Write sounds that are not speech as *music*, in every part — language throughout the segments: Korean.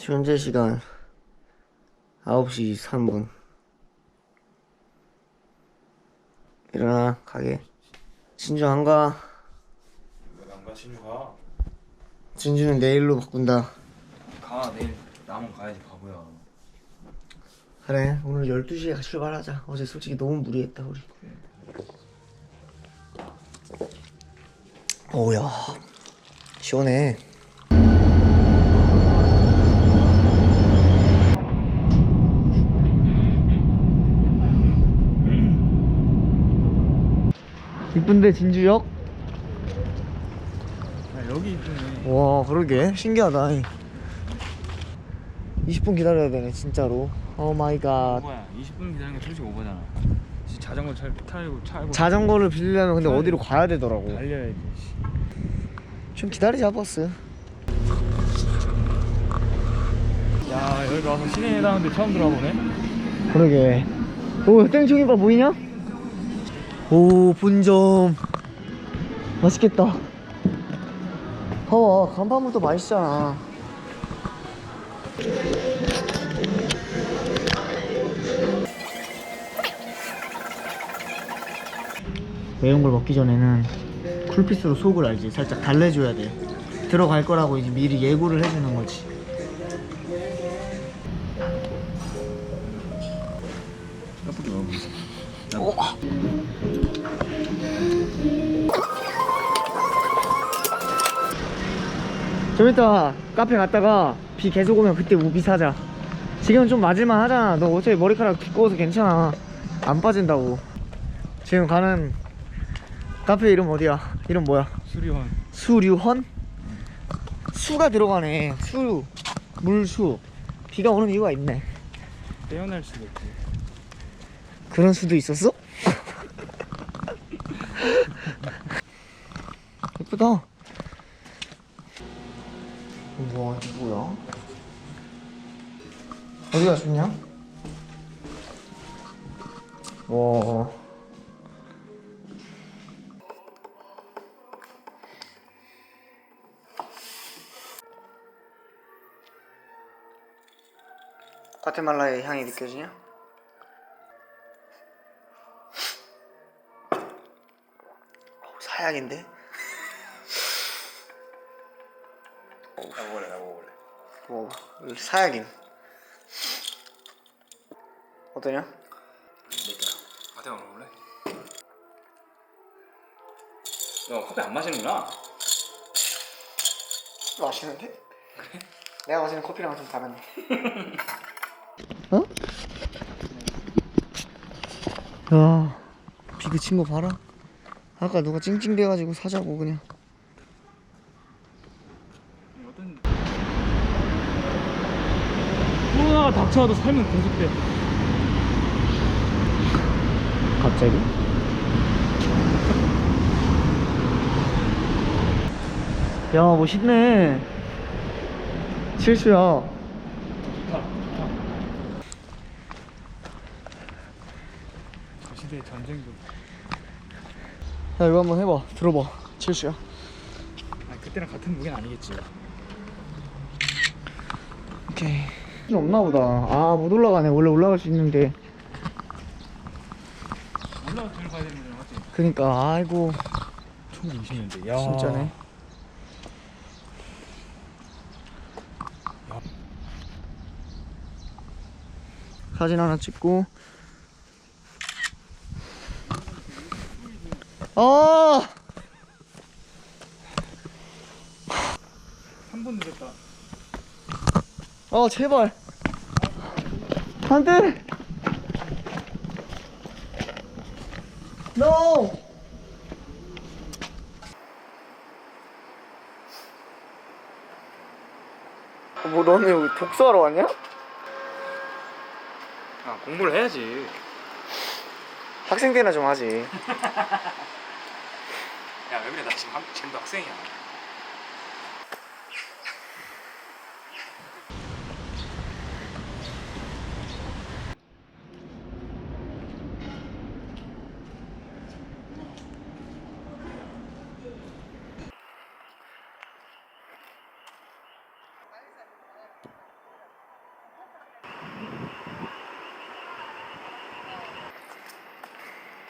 현재 시간 9시 3분. 일어나 가게. 진주 안가. 신주 가. 진주는 내일로 바꾼다. 가 내일 남은 가야지 바보야. 그래 오늘 12시에 출발하자. 어제 솔직히 너무 무리했다 우리. 오야 시원해 이쁜데 진주역? 아, 여기 있네. 와 그러게 신기하다 20분 기다려야 되네 진짜로 오 마이 갓 오버야. 20분 기다리는 게 솔직히 오버잖아. 지- 자전거 차, 타고 차고 자전거를 빌리려면 근데 어디로 가야 되더라고 달려야지. 씨. 좀 기다리자 버스 야 여기 와서 시내에 다는데 처음 들어보네. 그러게 오 땡충이봐 보이냐? 오 분점 맛있겠다. 봐봐 간판부터 맛있잖아. 매운 걸 먹기 전에는 쿨피스로 속을 알지. 살짝 달래줘야 돼. 들어갈 거라고 이제 미리 예고를 해주는 거지. 떡볶이 먹어보자. 좀 이따 카페 갔다가 비 계속 오면 그때 우비 사자 지금은 좀 맞을만 하잖아 너 어차피 머리카락 두꺼워서 괜찮아 안 빠진다고 지금 가는 카페 이름 어디야? 이름 뭐야? 수리원. 수류헌? 수가 들어가네 수 물수 비가 오는 이유가 있네 떼어낼 수도 있지. 그런 수도 있었어? 예쁘다 우와 이게 뭐야? 어디가 좋냐? 와 과테말라의 향이 느껴지냐? 어우, 사약인데? 나 먹을래 나 먹을래. 뭐 사약임 어떠냐? 내가 가대 먹을래? 너 커피 안 마시는구나. 맛있는데? 내가 마시는 커피랑 좀 다르네 *laughs* 어? 야 비 그 친 거 봐라 아까 누가 찡찡대가지고 사자고 그냥 코로나가 닥쳐와도 삶은 계속돼. 갑자기? 야 멋있네 실수야 저 시대의 전쟁도. 야 이거 한번 해봐. 들어봐. 칠수야. 아 그때랑 같은 무게는 아니겠지. 오케이. 없나 보다. 아 못 올라가네. 원래 올라갈 수 있는데. 올라가 들어가야 되는 거잖아, 맞지? 그니까 아이고. 1020년대. 야. 진짜네. 사진 하나 찍고 아 3분 늦었다. 아 제발 안 돼 NO 뭐 너네 여기 독서하러 왔냐? 아 공부를 해야지. 학생 때나 좀 하지 *laughs* 야, 왜 그래? 나 지금 학, 지금도 학생이야.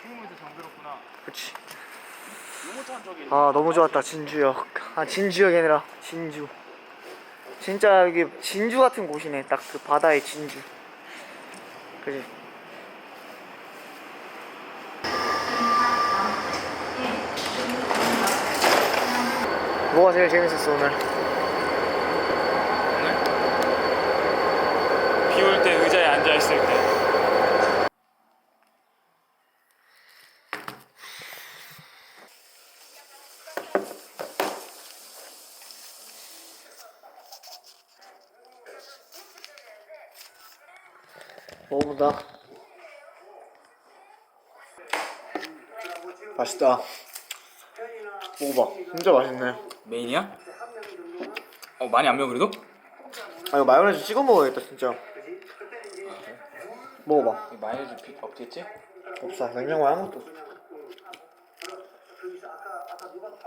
풍물도 정그럽구나 그렇지. 아 너무 좋았다 진주역. 아 진주역이 아니라 진주. 진짜 여기 진주 같은 곳이네 딱 그 바다의 진주. 그지? 뭐가 제일 재밌었어 오늘? 비올 때 의자에 앉아 있을 때. 먹어본다 맛있다. 먹어봐. 진짜 맛있네. 메인이야? 어 많이 안 매워 그래도? 아 이거 마요네즈 찍어 먹어야겠다 진짜. 먹어봐. 마요네즈 비 없겠지? 없어. 냉장고에 아무것도 없어